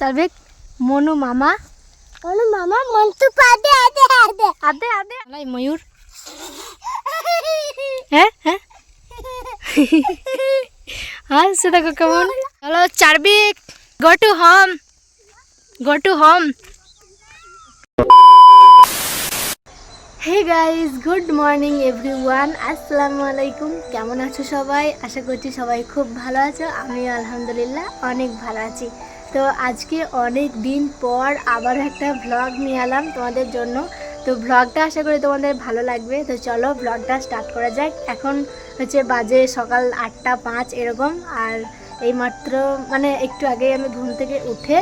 চালবেক। মনু মামা। অনু মামা মন্টু পাদে আদে আদে। আদে আদে। আলাই ময়ূর। হ্যাঁ হ্যাঁ। হাসছে দেখো কেমন? Hello চারবিক go to home. Go to home. Hey guys good morning everyone. আসসালামু আলাইকুম। কেমন আছো সবাই? আশা করছি সবাই খুব ভালো আছো। আমি আলহামদুলিল্লাহ অনেক ভালো আছি। তো আজকে অনেক দিন পর আবার একটা ভ্লগ নিয়ে এলাম তোমাদের জন্য। তো ভ্লগটা আশা করি তোমাদের ভালো লাগবে। তো চলো ভ্লগটা স্টার্ট করা যাক। এখন হচ্ছে বাজে সকাল আটটা পাঁচ এরকম। আর এইমাত্র মানে একটু আগে আমি ঘুম থেকে উঠে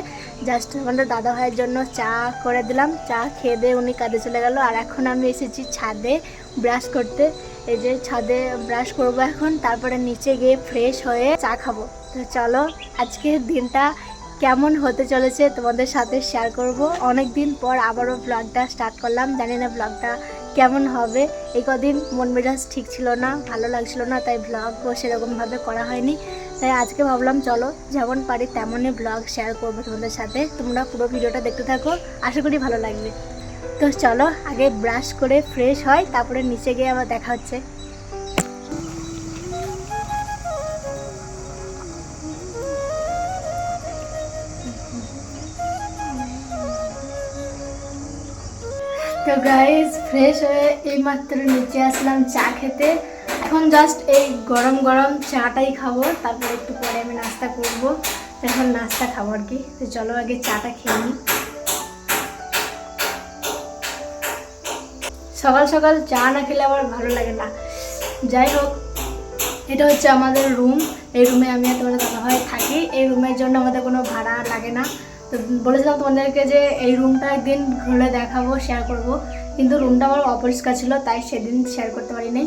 জাস্ট আমাদের দাদা ভাইয়ের জন্য চা করে দিলাম। চা খেয়ে দিয়ে উনি কাজে চলে গেল। আর এখন আমি এসেছি ছাদে ব্রাশ করতে। এই যে ছাদে ব্রাশ করব এখন। তারপরে নিচে গিয়ে ফ্রেশ হয়ে চা খাব। তো চলো আজকের দিনটা কেমন হতে চলেছে তোমাদের সাথে শেয়ার করব। অনেক দিন পর আবারও ব্লগটা স্টার্ট করলাম। জানি না ব্লগটা কেমন হবে। এই কদিন মন মেজাজ ঠিক ছিল না, ভালো লাগছিল না, তাই ব্লগও সেরকমভাবে করা হয়নি। তাই আজকে ভাবলাম, চলো যেমন পারি তেমনই ব্লগ শেয়ার করব তোমাদের সাথে। তোমরা পুরো ভিডিওটা দেখতে থাকো, আশা করি ভালো লাগবে। তো চলো আগে ব্রাশ করে ফ্রেশ হয়, তারপরে নিচে গিয়ে আবার দেখা হচ্ছে। তো গাইজ ফ্রেশ হয়ে এইমাত্র নিচে আসলাম চা খেতে। এখন জাস্ট এই গরম গরম চাটাই খাব, তারপর একটু পরে আমি নাস্তা করব। এখন নাস্তা খাব আর কি। তো চলো আগে চাটা খেয়ে নিই। সকাল সকাল চা না খেলে আবার ভালো লাগে না। যাই হোক, এটা হচ্ছে আমাদের রুম এই রুমে আমি আর তোমাদের দাদাভাই থাকি। এই রুমের জন্য আমাদের কোনো ভাড়া লাগে না। তো বলেছিলাম তোমাদেরকে যে এই রুমটা একদিন ঘুরে দেখাবো শেয়ার করব। কিন্তু রুমটা আমার অপরিষ্কার ছিল, তাই সেদিন শেয়ার করতে পারিনি।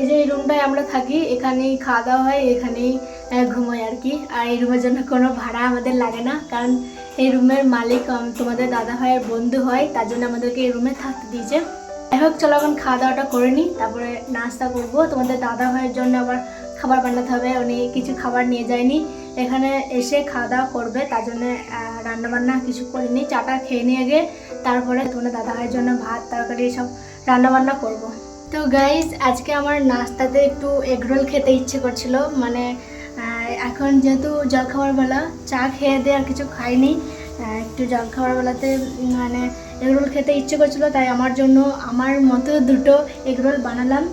এই যে এই রুমটায় আমরা থাকি, এখানেই খাওয়া দাওয়া হয়, এখানেই ঘুমোই আর কি। আর এই রুমের জন্য কোনো ভাড়া আমাদের লাগে না, কারণ এই রুমের মালিক তোমাদের দাদা ভাইয়ের বন্ধু হয়, তার জন্য আমাদেরকে এই রুমে থাকতে দিয়েছে। যাই হোক, চলো এখন খাওয়া দাওয়াটা করে নিই, তারপরে নাস্তা করব। তোমাদের দাদা ভাইয়ের জন্য আবার খাবার বানাতে হবে, উনি কিছু খাবার নিয়ে যায়নি। এখানে এসে খাওয়া দাওয়া করবে তার জন্য রান্নাবান্না কিছু করিনি চাটা খেয়ে নিয়ে গিয়ে তারপরে তোমাদের দাদা ভাইয়ের জন্য ভাত তরকারি সব রান্নাবান্না করব। তো গাইজ আজকে আমার নাস্তাতে একটু এগরোল খেতে ইচ্ছে করছিল মানে এখন যেহেতু জলখাবার বেলা চা খেয়ে দিয়ে আর কিছু খাইনি একটু জলখাবার বেলাতে উম, মানে এগরোল খেতে ইচ্ছে করছিল তাই আমার জন্য আমার মতো দুটো এগরোল বানালাম।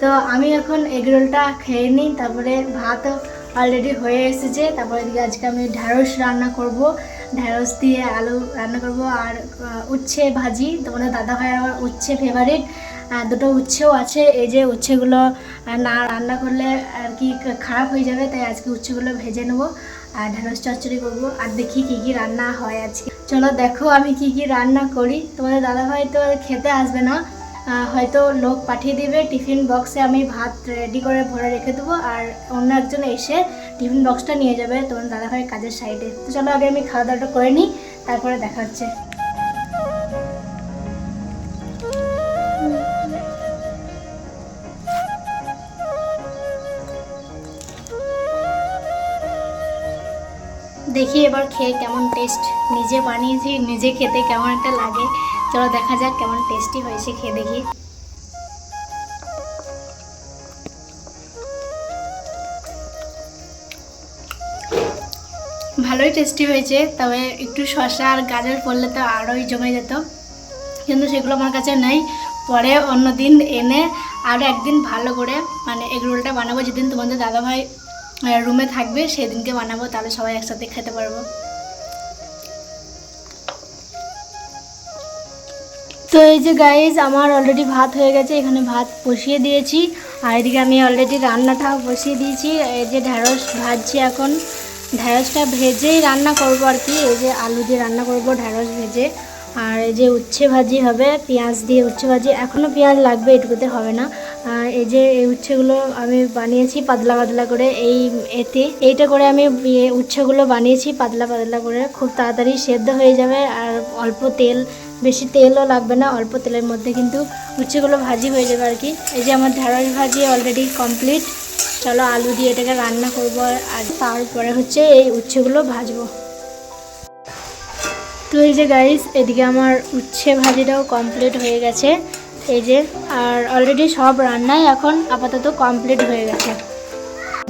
তো আমি এখন এগরোলটা খেয়ে নিই তারপরে ভাতও অলরেডি হয়ে এসেছে। তারপরে এদিকে আজকে আমি ঢ্যাঁড়স রান্না করব। ঢ্যাঁড়স দিয়ে আলু রান্না করব আর উচ্ছে ভাজি। তোমাদের দাদা ভাই আমার উচ্ছে ফেভারিট দুটো উচ্ছেও আছে। এই যে উচ্ছেগুলো না রান্না করলে আর কি খারাপ হয়ে যাবে, তাই আজকে উচ্ছেগুলো ভেজে নেব আর ঢ্যাঁড়স চচ্চড়ি করব আর দেখি কি কি রান্না হয় আজকে। চলো দেখো আমি কি কি রান্না করি। তোমাদের দাদা ভাই তো খেতে আসবে না। হয়তো লোক পাঠিয়ে দিবে, টিফিন বক্সে আমি ভাত রেডি করে ভরে রেখে দেবো আর অন্য একজন এসে টিফিন বক্সটা নিয়ে যাবে তোমার দাদা ভাইয়ের কাজের সাইডে তো চলো আগে আমি খাওয়া দাওয়াটা করে নিই, তারপরে দেখা হচ্ছে। দেখি এবার খেয়ে কেমন টেস্ট নিজে বানিয়েছি, নিজে খেতে কেমন একটা লাগে। চলো দেখা যাক কেমন টেস্টি হয়েছে খেয়ে দেখি। ভালোই টেস্টি হয়েছে, তবে একটু শসা আর গাজর পড়লে তো আরোই জমে যেত। কিন্তু সেগুলো আমার কাছে নেই। পরে অন্য দিন এনে আরও একদিন ভালো করে মানে এগ রোলটা বানাবো, যেদিন তোমাদের দাদাভাই রুমে থাকবে, সেদিনকে বানাবো, তাহলে সবাই একসাথে খেতে পারব। তো এই যে গাইজ আমার অলরেডি ভাত হয়ে গেছে, এখানে ভাত বসিয়ে দিয়েছি। আর এদিকে আমি অলরেডি রান্নাটাও বসিয়ে দিয়েছি। এই যে ঢ্যাঁড়স ভাজছি এখন। ঢ্যাঁড়সটা ভেজেই রান্না করব আর কি। এই যে আলু দিয়ে রান্না করব ঢ্যাঁড়স ভেজে। আর এই যে উচ্ছে ভাজি হবে, পেঁয়াজ দিয়ে উচ্ছে ভাজি। এখনও পেঁয়াজ লাগবে, এটুকুতে হবে না। এই যে এই উচ্ছেগুলো আমি বানিয়েছি পাতলা পাতলা করে। এই এতে, এইটা করে আমি ইয়ে উচ্ছেগুলো বানিয়েছি পাতলা পাতলা করে। খুব তাড়াতাড়ি সেদ্ধ হয়ে যাবে। আর অল্প তেল বেশি তেলও লাগবে না, অল্প তেলের মধ্যে কিন্তু উচ্ছেগুলো ভাজি হয়ে যাবে আর কি। এই যে আমার ঢেঁড়স ভাজি অলরেডি কমপ্লিট চলো আলু দিয়ে এটাকে রান্না করব আর তারপরে হচ্ছে এই উচ্ছেগুলো ভাজবো। তো এই যে গাইস এদিকে আমার উচ্ছে ভাজিটাও কমপ্লিট হয়ে গেছে। এই যে, আর অলরেডি সব রান্নাই এখন আপাতত কমপ্লিট হয়ে গেছে।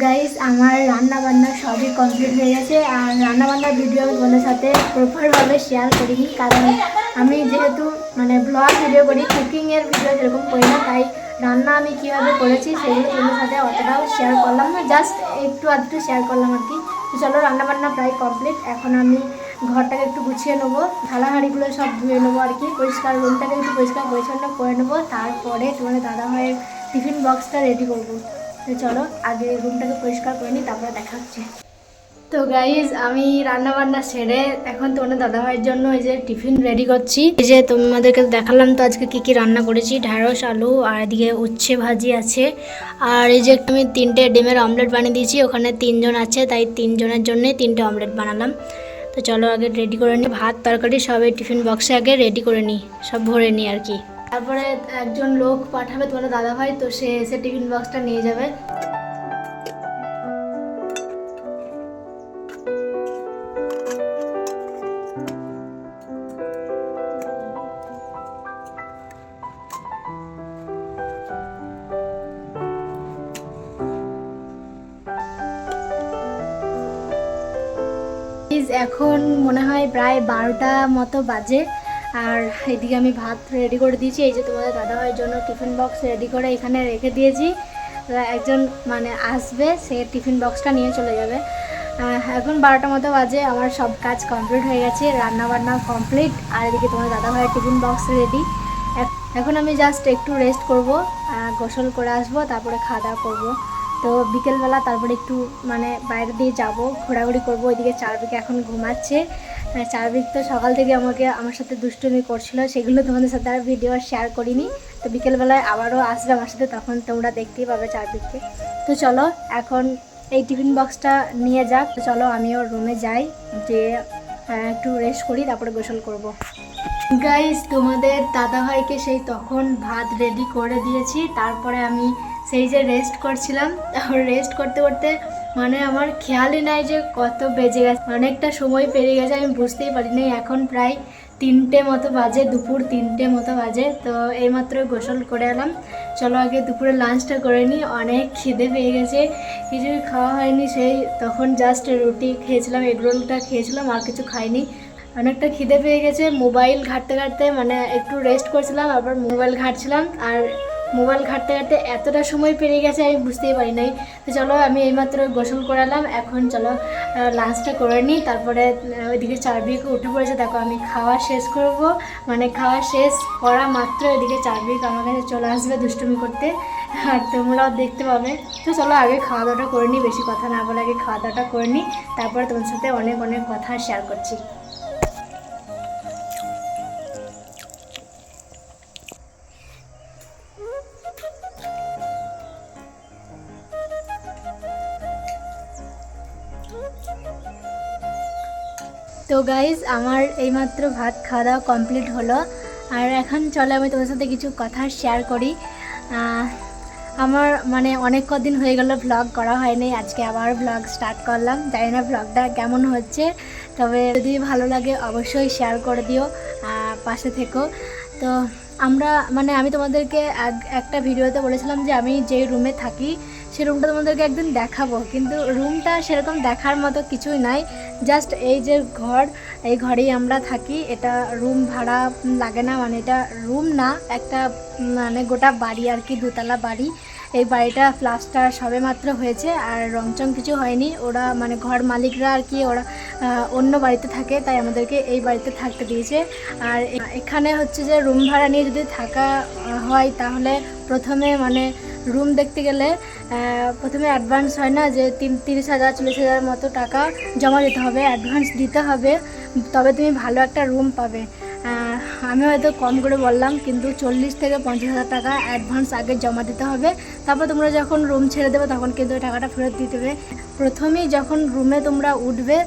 গাইস আমার রান্না বান্না সবই কমপ্লিট হয়ে গেছে আর রান্না বান্নার ভিডিও আমি তোমাদের সাথে প্রপারভাবে শেয়ার করিনি, কারণ আমি যেহেতু মানে ব্লগ ভিডিও করি কুকিংয়ের ভিডিও যেরকম করি না, তাই রান্না আমি কীভাবে করেছি সেগুলো তোমাদের সাথে অতটাও শেয়ার করলাম না জাস্ট একটু আধটু শেয়ার করলাম আর কি। তো চলো রান্না বান্না প্রায় কমপ্লিট এখন আমি ঘরটাকে একটু গুছিয়ে নেব থালা হাঁড়িগুলো সব ধুয়ে নেব আর কি, পরিষ্কার রুমটাকে একটু পরিষ্কার পরিচ্ছন্ন করে নেব, তারপরে তোমাদের দাদা ভাইয়ের টিফিন বক্সটা রেডি করব। তো চলো, আগে রুমটাকে পরিষ্কার করে নিই, তারপরে দেখা হচ্ছে। তো গাইজ আমি রান্না বান্না সেরে এখন তোমাদের দাদাভাইয়ের জন্য এই যে টিফিন রেডি করছি। এই যে তোমাদেরকে দেখালাম তো আজকে কি কি রান্না করেছি। ঢ্যাঁড়স, আলু, আর এদিকে উচ্ছে ভাজি আছে। আর এই যে আমি তিনটে ডিমের অমলেট বানিয়ে দিয়েছি, ওখানে তিনজন আছে, তাই তিনজনের জন্যই তিনটে অমলেট বানালাম। তো চলো আগে রেডি করে নিই, ভাত, তরকারি সব এই টিফিন বক্সে আগে রেডি করে নিই, সব ভরে নিই আর কি। তারপরে একজন লোক পাঠাবে তোমাদের দাদাভাই, তো সে এসে টিফিন বক্সটা নিয়ে যাবে। এখন মনে হয় প্রায় বারোটা মতো বাজে। আর এদিকে আমি ভাত রেডি করে দিয়েছি। এই যে তোমাদের দাদাভাইয়ের জন্য টিফিন বক্স রেডি করে এখানে রেখে দিয়েছি। একজন মানে আসবে, সে টিফিন বক্সটা নিয়ে চলে যাবে। এখন বারোটা মতো বাজে, আমার সব কাজ কমপ্লিট হয়ে গেছে রান্না বান্না কমপ্লিট আর এদিকে তোমার দাদাভাইয়ের টিফিন বক্স রেডি এখন আমি জাস্ট একটু রেস্ট করব গোসল করে আসব, তারপরে খাওয়া দাওয়া করব। তো বিকেলবেলা তারপরে একটু মানে বাইরে দিয়ে যাব, ঘোরাঘুরি করব ওইদিকে চারবিকে এখন ঘুমাচ্ছে। চারবিক তো সকাল থেকে আমাকে, আমার সাথে দুষ্টুমি করছিল, সেগুলো তোমাদের সাথে আর ভিডিও শেয়ার করিনি। তো বিকেলবেলায় আবারও আসবে আমার সাথে, তখন তোমরা দেখতেই পাবে চারবিককে তো চলো, এখন এই টিফিন বক্সটা নিয়ে যাক। তো চলো, আমিও রুমে যাই যে একটু রেস্ট করি, তারপরে গোসল করব। গাইস তোমাদের দাদাভাইকে সেই তখন ভাত রেডি করে দিয়েছি, তারপরে আমি সেই যে রেস্ট করছিলাম রেস্ট করতে করতে মানে আমার খেয়ালই নাই যে কত বেজে গেছে। অনেকটা সময় পেরিয়ে গেছে, আমি বুঝতেই পারিনি। এখন প্রায় তিনটে মতো বাজে, দুপুর তিনটে মতো বাজে, তো এইমাত্র গোসল করে এলাম। চলো আগে দুপুরে লাঞ্চটা করে নিই। অনেক খিদে পেয়ে গেছে, কিছুই খাওয়া হয়নি সেই। তখন জাস্ট রুটি খেয়েছিলাম, এগ রোলটা খেয়েছিলাম, আর কিছু খাইনি। অনেকটা খিদে পেয়ে গেছে, মোবাইল ঘাঁটতে ঘাঁটতে মানে একটু রেস্ট করছিলাম, আবার মোবাইল ঘাঁটছিলাম, আর মোবাইল ঘাঁটতে ঘাঁটতে এতটা সময় পেরিয়ে গেছে আমি বুঝতেই পারি নাই। তো চলো আমি এইমাত্র গোসল করালাম, এখন চলো লাঞ্চটা করে নিই, তারপরে ওইদিকে চারবিক উঠে পড়েছে, দেখো আমি খাওয়া শেষ করব। মানে খাওয়া শেষ করা মাত্র এদিকে চারবিক আমার কাছে চলে আসবে দুষ্টুমি করতে, আর তোমরাও দেখতে পাবে। তো চলো আগে খাওয়া দাওয়াটা করে নিই, বেশি কথা না বলে আগে খাওয়া দাওয়াটা করে নিই, তারপরে তোমার সাথে অনেক অনেক কথা শেয়ার করছি। তো গাইজ আমার এইমাত্র ভাত খাওয়া দাওয়া কমপ্লিট হলো। আর এখন চলে আমি তোমার সাথে কিছু কথা শেয়ার করি। আমার মানে অনেক কদিন হয়ে গেল ভ্লগ করা হয়নি। আজকে আবার ভ্লগ স্টার্ট করলাম। জানি না ভ্লগটা কেমন হচ্ছে। তবে যদি ভালো লাগে অবশ্যই শেয়ার করে দিও। পাশে থেকো। তো আমরা মানে আমি তোমাদেরকে এক- একটা ভিডিওতে বলেছিলাম যে আমি যে রুমে থাকি সেই রুমটা তোমাদেরকে একদিন দেখাবো। কিন্তু রুমটা সেরকম দেখার মতো কিছুই নাই। জাস্ট এই যে ঘর, এই ঘরেই আমরা থাকি। এটা রুম ভাড়া লাগে না মানে এটা রুম না, একটা মানে গোটা বাড়ি আর কি, দোতলা বাড়ি। এই বাড়িটা প্লাস্টার সবে মাত্র হয়েছে আর রংচং কিছু হয়নি। ওরা মানে ঘর মালিকরা আর কি ওরা অন্য বাড়িতে থাকে, তাই আমাদেরকে এই বাড়িতে থাকতে দিয়েছে। আর এখানে হচ্ছে যে রুম ভাড়া নিয়ে যদি থাকা হয় তাহলে প্রথমে মানে রুম দেখতে গেলে প্রথমে অ্যাডভান্স হয় না যে তিন তিরিশ হাজার, চল্লিশ হাজার মতো টাকা জমা দিতে হবে অ্যাডভান্স দিতে হবে। তবে তুমি ভালো একটা রুম পাবে। আমি হয়তো কম করে বললাম, কিন্তু চল্লিশ থেকে পঞ্চাশ হাজার টাকা অ্যাডভান্স আগে জমা দিতে হবে। তারপর তোমরা যখন রুম ছেড়ে দেবে, তখন কিন্তু ওই টাকাটা ফেরত দিতে হবে। প্রথমেই যখন রুমে তোমরা উঠবে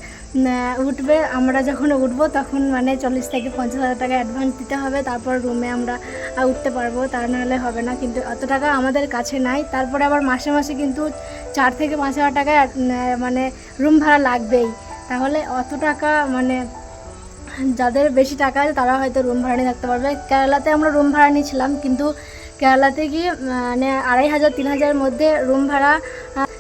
উঠবে, আমরা যখন উঠবো, তখন মানে চল্লিশ থেকে পঞ্চাশ হাজার টাকা অ্যাডভান্স দিতে হবে। তারপর রুমে আমরা উঠতে পারব, তা নাহলে হবে না। কিন্তু অত টাকা আমাদের কাছে নাই। তারপরে আবার মাসে মাসে কিন্তু চার থেকে পাঁচ হাজার টাকা মানে রুম ভাড়া লাগবেই। তাহলে অত টাকা মানে যাদের বেশি টাকা আছে তারা হয়তো রুম ভাড়া নিয়ে থাকতে পারবে। কেরালাতে আমরা রুম ভাড়া নিয়েছিলাম, কিন্তু কেরালাতে কি মানে আড়াই হাজার, তিন হাজারের মধ্যে রুম ভাড়া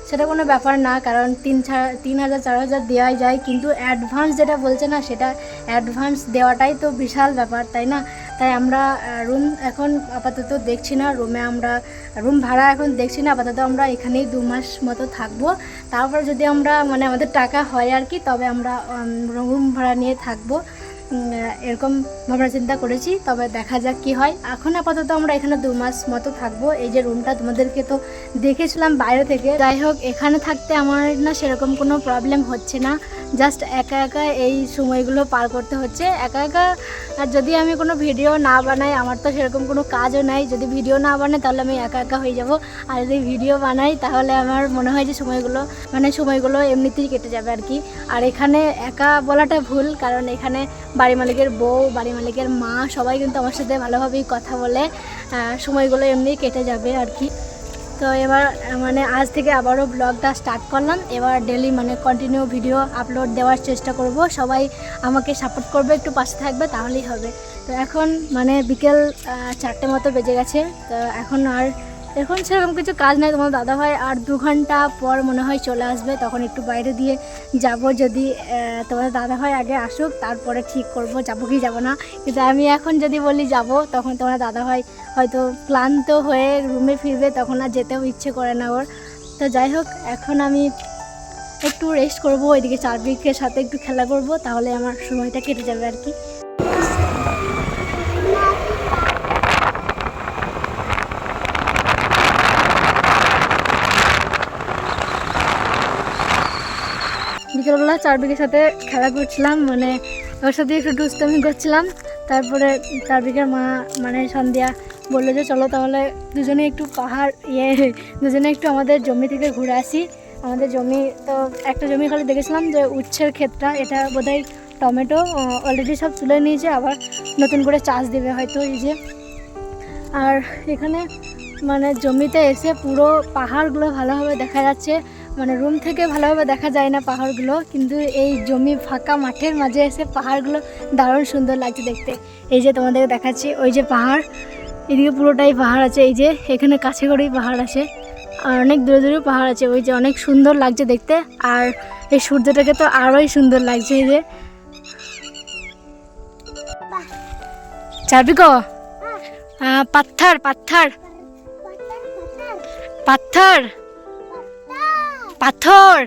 সেটা কোনো ব্যাপার না, কারণ তিন তিন হাজার, চার হাজার দেওয়াই যায়, কিন্তু অ্যাডভান্স যেটা বলছে না, সেটা অ্যাডভান্স দেওয়াটাই তো বিশাল ব্যাপার, তাই না? তাই আমরা রুম এখন আপাতত দেখছি না রুমে আমরা রুম ভাড়া এখন দেখছি না, আপাতত আমরা এখানেই দু মাস মতো থাকব। তারপর যদি আমরা মানে আমাদের টাকা হয় আর কি, তবে আমরা রুম ভাড়া নিয়ে থাকব। এরকম ভাবনা চিন্তা করেছি, তবে দেখা যাক কি হয়। এখন আপাতত আমরা এখানে দু মাস মতো থাকব। এই যে রুমটা তোমাদেরকে তো দেখেছিলাম বাইরে থেকে। যাই হোক, এখানে থাকতে আমার না সেরকম কোনো প্রবলেম হচ্ছে না। জাস্ট একা একা এই সময়গুলো পার করতে হচ্ছে। একা একা আর যদি আমি কোনো ভিডিও না বানাই, আমার তো সেরকম কোনো কাজও নাই। যদি ভিডিও না বানাই, তাহলে আমি একা একা হয়ে যাব। আর যদি ভিডিও বানাই, তাহলে আমার মনে হয় যে সময়গুলো মানে সময়গুলো এমনিতেই কেটে যাবে আর কি। আর এখানে একা বলাটা ভুল, কারণ এখানে বাড়ি মালিকের বউ, বাড়ি মালিকের মা সবাই কিন্তু আমার সাথে ভালোভাবেই কথা বলে সময়গুলো এমনিই কেটে যাবে আর কি। তো এবার মানে আজ থেকে আবারও ব্লগটা স্টার্ট করলাম। এবার ডেলি মানে কন্টিনিউ ভিডিও আপলোড দেওয়ার চেষ্টা করব। সবাই আমাকে সাপোর্ট করবে, একটু পাশে থাকবে, তাহলেই হবে। তো এখন মানে বিকেল চারটে মতো বেজে গেছে। তো এখন আর এখন সেরকম কিছু কাজ নাই। তোমার দাদা ভাই আর দু ঘণ্টা পর মনে হয় চলে আসবে, তখন একটু বাইরে দিয়ে যাব। যদি তোমার দাদা ভাই আগে আসুক, তারপরে ঠিক করব, যাব কি যাব না। কিন্তু আমি এখন যদি বলি যাব, তখন তোমার দাদা ভাই হয়তো ক্লান্ত হয়ে রুমে ফিরবে, তখন আর যেতেও ইচ্ছে করে না ওর। তো যাই হোক, এখন আমি একটু রেস্ট করব, ওইদিকে চারদিকের সাথে একটু খেলা করব, তাহলে আমার সময়টা কেটে যাবে আর কি। চারদিকের সাথে খেলা করছিলাম মানে ওর সাথে একটু দুষ্টামি করছিলাম। তারপরে চারদিকের মা মানে সন্ধ্যা বলল যে, চলো তাহলে দুজনে একটু পাহাড় ইয়ে দুজনে একটু আমাদের জমি থেকে ঘুরে আসি। আমাদের জমি, তো একটা জমি খালি দেখেছিলাম যে, উচ্ছের ক্ষেতটা, এটা বোধহয় টমেটো অলরেডি সব তুলে নিয়েছে, আবার নতুন করে চাষ দেবে হয়তো এই যে। আর এখানে মানে জমিতে এসে পুরো পাহাড়গুলো ভালোভাবে দেখা যাচ্ছে। মানে রুম থেকে ভালোভাবে দেখা যায় না পাহাড়গুলো কিন্তু এই জমি ফাঁকা মাঠের মাঝে এসে পাহাড়গুলো দারুণ সুন্দর লাগছে দেখতে। এই যে তোমাদের দেখাচ্ছি ওই যে পাহাড় এদিকে পুরোটাই পাহাড় আছে এই যে এখানে কাছে করেই পাহাড় আছে আর অনেক দূরে দূরেও পাহাড় আছে ওই যে অনেক সুন্দর লাগছে দেখতে আর এই সূর্যটাকে তো আরোই সুন্দর লাগছে এই যে। আহ, পাথর। পাথর পাথর। পাথর।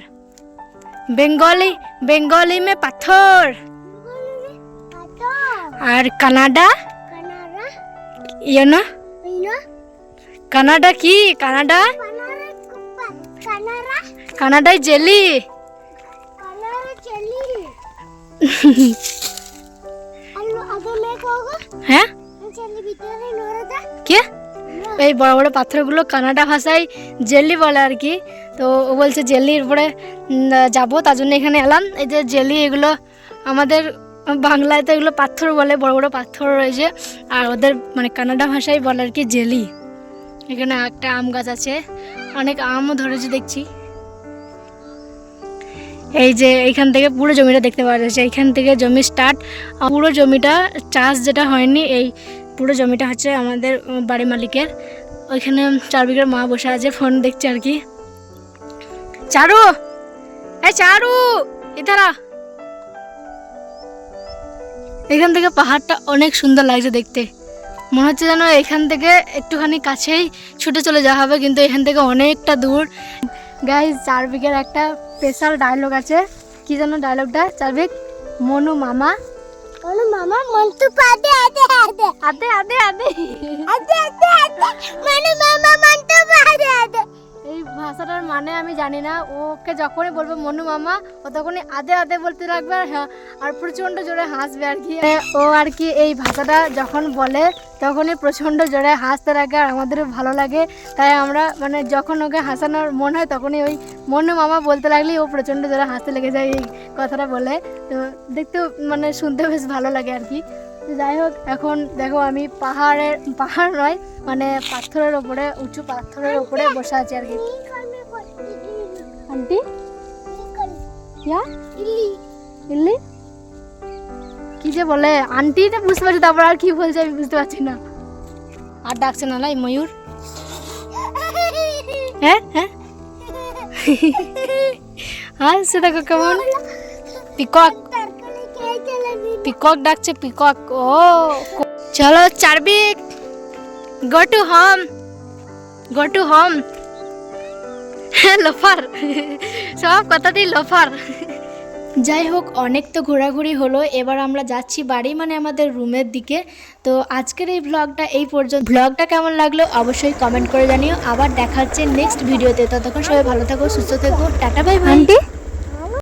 বেঙ্গলি বেঙ্গলি মে পাথর। আর কানাডা? ইয়ে না কানাডা কি? কানাডা? কানাডায় জেলি। হ্যাঁ? কে? এই বড় বড় পাথরগুলো কানাডা ভাষায় জেলি বলে আর কি। তো ও বলছে জেলির উপরে যাব, তার জন্য এখানে এলাম। এই যে জেলি, এগুলো আমাদের বাংলায় তো এগুলো পাথর বলে, বড় বড় পাথর রয়েছে। আর ওদের মানে কানাডা ভাষায় বলে আর কি জেলি। এখানে একটা আম গাছ আছে, অনেক আমও ধরেছে দেখছি। এই যে এইখান থেকে পুরো জমিটা দেখতে পাওয়া যাচ্ছে। এইখান থেকে জমি স্টার্ট পুরো জমিটা চাষ যেটা হয়নি, এই পুরো জমিটা হচ্ছে আমাদের বাড়ি মালিকের। ওইখানে চার বিঘার মা বসে আছে, ফোন দেখছে আর কি। চারু! এই চারু! ইধারা এখান থেকে পাহাড়টা অনেক সুন্দর লাগছে দেখতে। মনে হচ্ছে যেন এখান থেকে একটুখানি কাছেই ছুটে চলে যাওয়া হবে, কিন্তু এখান থেকে অনেকটা দূর। গাইজ চার বিঘের একটা স্পেশাল ডায়লগ আছে। কি যেন ডায়লগটা চারবিক মনু মামা। ઓલો મામા મન તો પાદે આદે આદે આદે આદે આદે આદે આદે મને મામા મન તો પાદે આદે এই ভাষাটার মানে আমি জানি না। ওকে যখনই বলব, মনু মামা, ও তখনই আদে আদে বলতে লাগবে আর হ্যাঁ আর প্রচণ্ড জোরে হাসবে আর কি। ও আর কি এই ভাষাটা যখন বলে, তখনই প্রচণ্ড জোরে হাসতে লাগে আর আমাদেরও ভালো লাগে। তাই আমরা মানে যখন ওকে হাসানোর মন হয়, তখনই ওই মনু মামা বলতে লাগলেই ও প্রচণ্ড জোরে হাসতে লেগে যায় এই কথাটা বলে। তো দেখতেও মানে শুনতে বেশ ভালো লাগে আর কি। যাই হোক এখন দেখো আমি পাহাড়ের পাহাড় নয় মানে পাথরের ওপরে উঁচু পাথরের উপরে বসে আছি আর কি। আন্টি ইল্লি। কি যে বলে? আন্টি আন্টিটা বুঝতে পারছি তারপর আর কি বলছে আমি বুঝতে পারছি না। আর ডাকছে না নাই ময়ূর? হ্যাঁ হ্যাঁ। হ্যাঁ সেটা কেমন। পিকক পিকক ডাকছে, পিকক। ও চলো চারবিক go to home go to home loafer. সব কথা কথাতেই লোফার। যাই হোক, অনেক তো ঘোরাঘুরি হলো। এবার আমরা যাচ্ছি বাড়ি মানে আমাদের রুমের দিকে। তো আজকের এই ব্লগটা এই পর্যন্ত। ব্লগটা কেমন লাগল অবশ্যই কমেন্ট করে জানিও। আবার দেখা হচ্ছে নেক্সট ভিডিওতে ততক্ষণ সবাই ভালো থাকো, সুস্থ থেকো। Tata bye aunty?